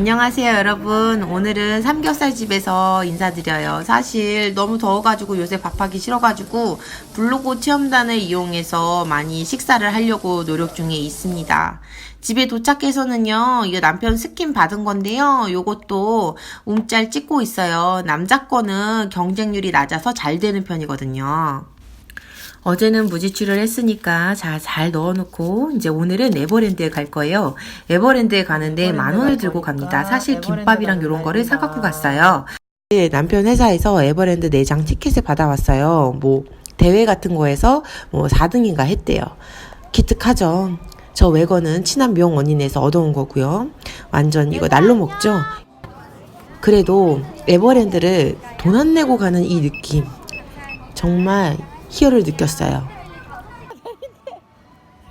안녕하세요 여러분. 오늘은 삼겹살 집에서 인사드려요. 사실 너무 더워가지고 요새 밥하기 싫어가지고 블로그 체험단을 이용해서 많이 식사를 하려고 노력 중에 있습니다. 집에 도착해서는요 이거 남편 스킨 받은 건데요. 요것도 움짤 찍고 있어요. 남자 거는 경쟁률이 낮아서 잘 되는 편이거든요 어제는 무지출을 했으니까 자, 잘 넣어놓고 이제 오늘은 에버랜드에 갈 거예요. 에버랜드에 가는데 만 원을 들고 갑니다. 사실 김밥이랑 이런 거를 사갖고 갔어요. 네, 남편 회사에서 에버랜드 내장 티켓을 받아왔어요. 뭐 대회 같은 거에서 뭐 4등인가 했대요. 기특하죠. 저 외거는 친한 미용 원인에서 얻어온 거고요. 완전 이거 날로 먹죠. 그래도 에버랜드를 돈 안 내고 가는 이 느낌 정말 희열을 느꼈어요.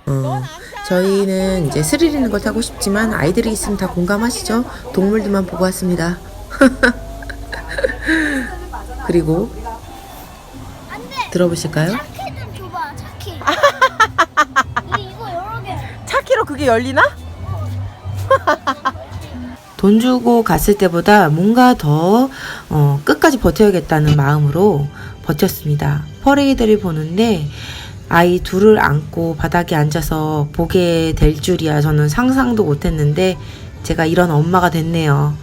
어, 저희는 이제 스릴 있는 걸 타고 싶지만 아이들이 있으면 다 공감하시죠? 동물들만 보고 왔습니다. 그리고 들어보실까요? 차키 좀 줘봐 차키 이- 이거 여러 개 차키로 그게 열리나? 돈 주고 갔을 때보다 뭔가 더 어, 끝까지 버텨야겠다는 마음으로 버텼습니다. 퍼레이드를 보는데 아이 둘을 안고 바닥에 앉아서 보게 될 줄이야 저는 상상도 못했는데 제가 이런 엄마가 됐네요.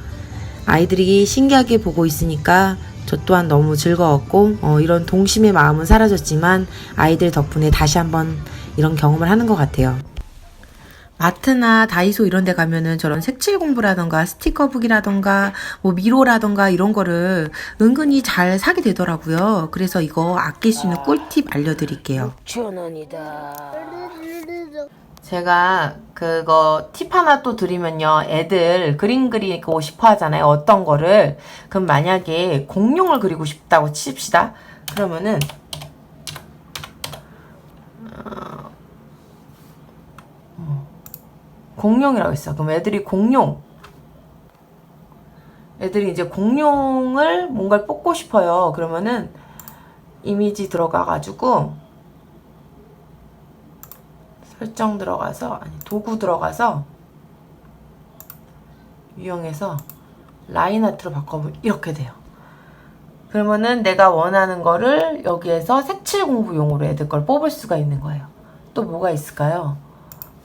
아이들이 신기하게 보고 있으니까 저 또한 너무 즐거웠고 어, 이런 동심의 마음은 사라졌지만 아이들 덕분에 다시 한번 이런 경험을 하는 것 같아요. 마트나 다이소 이런 데 가면은 저런 색칠 공부라던가 스티커북이라던가 뭐 미로라던가 이런 거를 은근히 잘 사게 되더라고요. 그래서 이거 아낄 수 있는 꿀팁 알려드릴게요. 6,000원이다. 제가 그거 팁 하나 또 드리면요. 애들 그림 그리고 싶어 하잖아요. 어떤 거를. 그럼 만약에 공룡을 그리고 싶다고 칩시다. 그러면은 공룡이라고 있어. 그럼 애들이 공룡 애들이 이제 공룡을 뭔가를 뽑고 싶어요. 그러면은 이미지 들어가 가지고 설정 들어가서 아니 도구 들어가서 유형해서 라인 아트로 바꿔보면 이렇게 돼요. 그러면은 내가 원하는 거를 여기에서 색칠 공부용으로 애들 걸 뽑을 수가 있는 거예요. 또 뭐가 있을까요?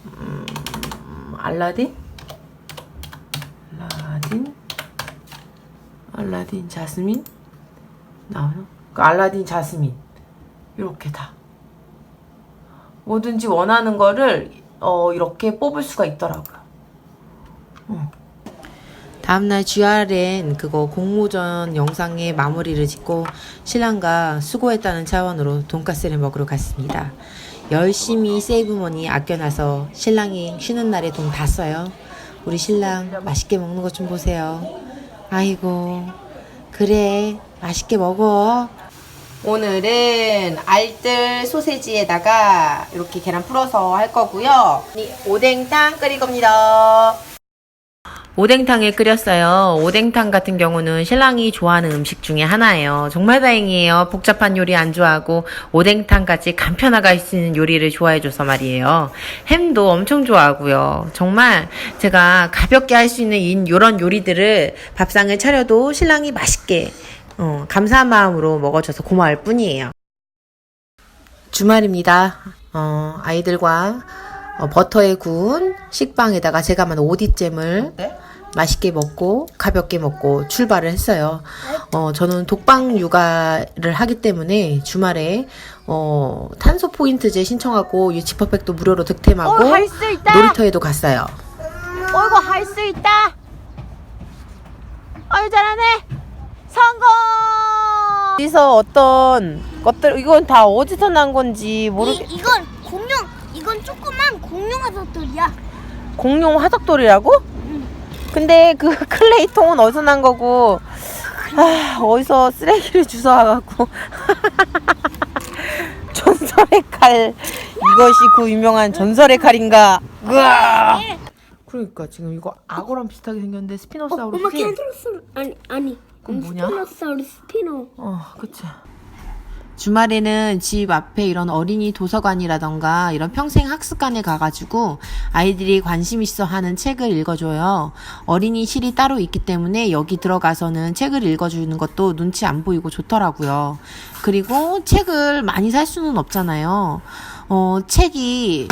음, 알라딘? 알라딘? 알라딘 자스민? 나와요? 그 알라딘 자스민. 이렇게 다. 뭐든지 원하는 거를 어, 이렇게 뽑을 수가 있더라고요. 다음날 GRN 그거 공모전 영상에 마무리를 짓고 신랑과 수고했다는 차원으로 돈가스를 먹으러 갔습니다. 열심히 세이브머니 아껴놔서 신랑이 쉬는 날에 돈 다 써요. 우리 신랑 맛있게 먹는 것 좀 보세요. 아이고 그래 맛있게 먹어. 오늘은 알뜰 소세지에다가 이렇게 계란 풀어서 할 거고요. 오뎅탕 끓일 겁니다. 오뎅탕을 끓였어요. 오뎅탕 같은 경우는 신랑이 좋아하는 음식 중에 하나예요. 정말 다행이에요. 복잡한 요리 안 좋아하고 오뎅탕까지 간편하게 할 수 있는 요리를 좋아해줘서 말이에요. 햄도 엄청 좋아하고요. 정말 제가 가볍게 할 수 있는 이- 이런 요리들을 밥상을 차려도 신랑이 맛있게 어, 감사한 마음으로 먹어줘서 고마울 뿐이에요. 주말입니다. 어, 아이들과 어, 버터에 구운 식빵에다가 제가 만든 오디잼을 맛있게 먹고 가볍게 먹고 출발을 했어요. 어, 저는 독방 육아를 하기 때문에 주말에 어, 탄소 포인트제 신청하고 이 지퍼백도 무료로 득템하고 어, 할수 있다. 놀이터에도 갔어요. 어이구 할 수 있다. 아유 잘하네. 성공. 어디서 어떤 것들 이건 다 어디서 난 건지 모르겠. 이, 이건 공룡 이건 조그만 공룡 화석돌이야. 공룡 화석돌이라고? 근데 그 클레이통은 어디서 난 거고? 아, 어디서 쓰레기를 주워와갖고. 전설의 칼. 이것이 그 유명한 전설의 칼인가? 으아 그러니까 지금 이거 악어랑 비슷하게 생겼는데 스피노사우루스 엄마 캔트로스 아니 아니. 그건 뭐냐? 스피노사우루스 스피노. 어 그치 주말에는 집 앞에 이런 어린이 도서관이라던가 이런 평생 학습관에 가가지고 아이들이 관심 있어 하는 책을 읽어줘요. 어린이실이 따로 있기 때문에 여기 들어가서는 책을 읽어주는 것도 눈치 안 보이고 좋더라고요. 그리고 책을 많이 살 수는 없잖아요. 어, 책이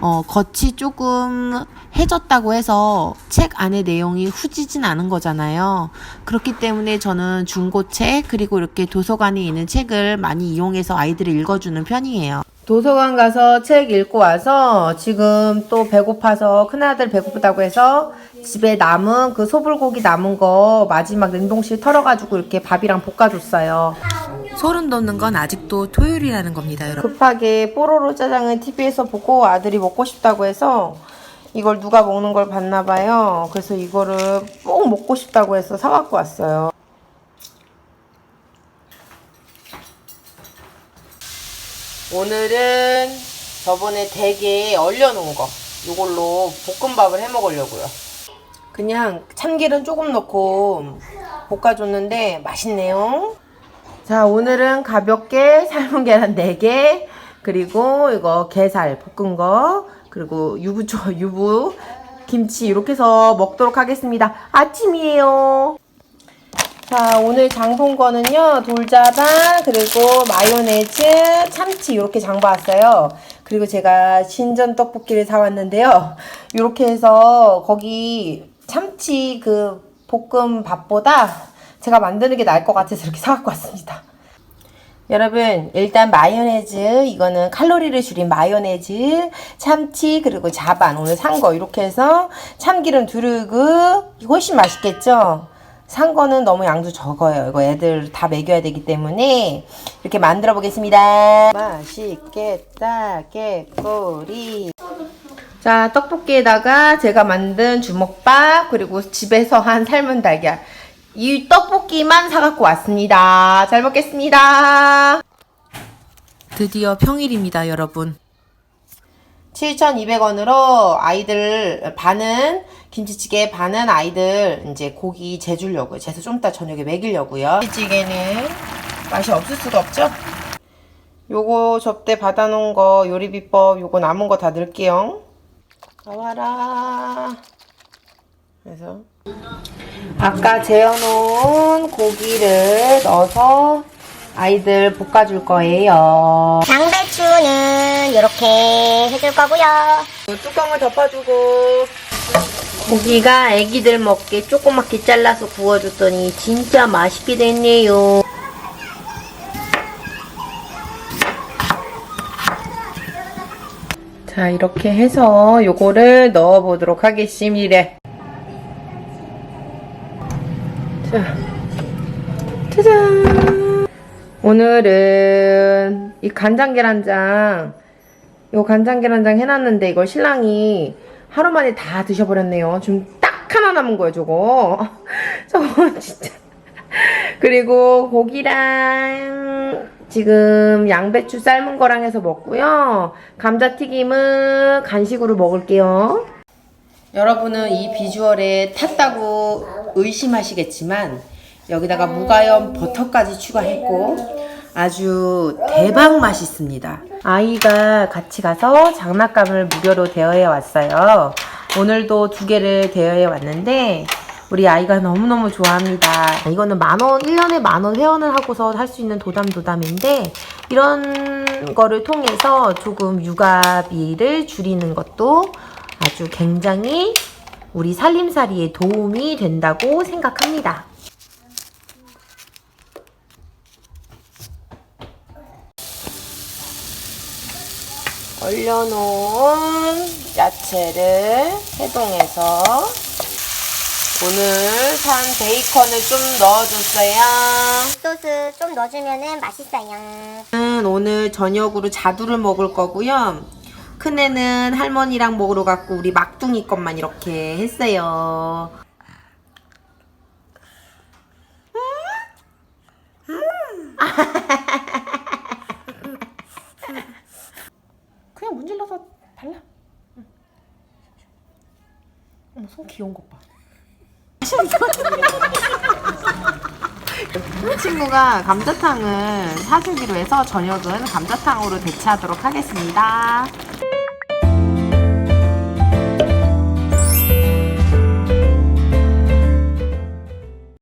어, 겉이 조금 해졌다고 해서 책 안의 내용이 후지진 않은 거잖아요. 그렇기 때문에 저는 중고책 그리고 이렇게 도서관에 있는 책을 많이 이용해서 아이들을 읽어주는 편이에요. 도서관 가서 책 읽고 와서 지금 또 배고파서 큰아들 배고프다고 해서 집에 남은 그 소불고기 남은 거 마지막 냉동실 털어가지고 이렇게 밥이랑 볶아줬어요. 소름 돋는 건 아직도 토요일이라는 겁니다, 여러분. 급하게 뽀로로 짜장을 TV에서 보고 아들이 먹고 싶다고 해서 이걸 누가 먹는 걸 봤나 봐요. 그래서 이거를 꼭 먹고 싶다고 해서 사갖고 왔어요. 오늘은 저번에 대게에 얼려놓은 거 이걸로 볶음밥을 해 먹으려고요. 그냥 참기름 조금 넣고 볶아줬는데 맛있네요. 자, 오늘은 가볍게 삶은 계란 4개, 그리고 이거 게살 볶은 거, 그리고 유부초, 유부, 김치 이렇게 해서 먹도록 하겠습니다. 아침이에요. 자, 오늘 장본 거는요, 돌자반, 그리고 마요네즈, 참치 이렇게 장봐왔어요. 그리고 제가 신전 떡볶이를 사왔는데요. 이렇게 해서 거기 참치 그 볶음밥보다 제가 만드는 게 나을 것 같아서 이렇게 사갖고 왔습니다. 여러분 일단 마요네즈 이거는 칼로리를 줄인 마요네즈 참치 그리고 자반 오늘 산 거 이렇게 해서 참기름 두르고 훨씬 맛있겠죠? 산 거는 너무 양도 적어요. 이거 애들 다 먹여야 되기 때문에 이렇게 만들어 보겠습니다. 맛있겠다 깨꼬리. 자 떡볶이에다가 제가 만든 주먹밥 그리고 집에서 한 삶은 달걀 이 떡볶이만 사갖고 왔습니다. 잘 먹겠습니다. 드디어 평일입니다, 여러분. 7,200원으로 아이들 반은 김치찌개 반은 아이들 이제 고기 재주려고요. 재서 좀 이따 저녁에 먹이려고요. 김치찌개는 맛이 없을 수가 없죠? 요거 접대 받아놓은 거 요리 비법 요거 남은 거 다 넣을게요. 나와라. 그래서 아까 재워놓은 고기를 넣어서 아이들 볶아줄 거예요. 양배추는 이렇게 해줄 거고요. 뚜껑을 덮어주고 고기가 애기들 먹게 조그맣게 잘라서 구워줬더니 진짜 맛있게 됐네요. 자 이렇게 해서 요거를 넣어보도록 하겠습니다. 자, 짜잔. 오늘은 이 간장 계란장, 요 간장 계란장 해놨는데 이걸 신랑이 하루 만에 다 드셔버렸네요. 지금 딱 하나 남은 거예요, 저거. 저거 진짜. 그리고 고기랑 지금 양배추 삶은 거랑 해서 먹고요. 감자튀김은 간식으로 먹을게요. 여러분은 이 비주얼에 탔다고 의심하시겠지만 여기다가 무가염 버터까지 추가했고 아주 대박 맛있습니다. 아이가 같이 가서 장난감을 무료로 대여해 왔어요. 오늘도 두 개를 대여해 왔는데 우리 아이가 너무너무 좋아합니다. 이거는 만원, 1년에 만원 회원을 하고서 할 수 있는 도담도담인데 이런 거를 통해서 조금 육아비를 줄이는 것도 아주 굉장히 우리 살림살이에 도움이 된다고 생각합니다. 얼려놓은 야채를 해동해서 오늘 산 베이컨을 좀 넣어줬어요. 소스 좀 넣어주면 맛있어요. 저는 오늘 저녁으로 자두를 먹을 거고요. 큰애는 할머니랑 먹으러 갔고 우리 막둥이 것만 이렇게 했어요. 그냥 문질러서 발라. 어머 손 귀여운 것 봐. 친구가 감자탕을 사주기로 해서 저녁은 감자탕으로 대체하도록 하겠습니다.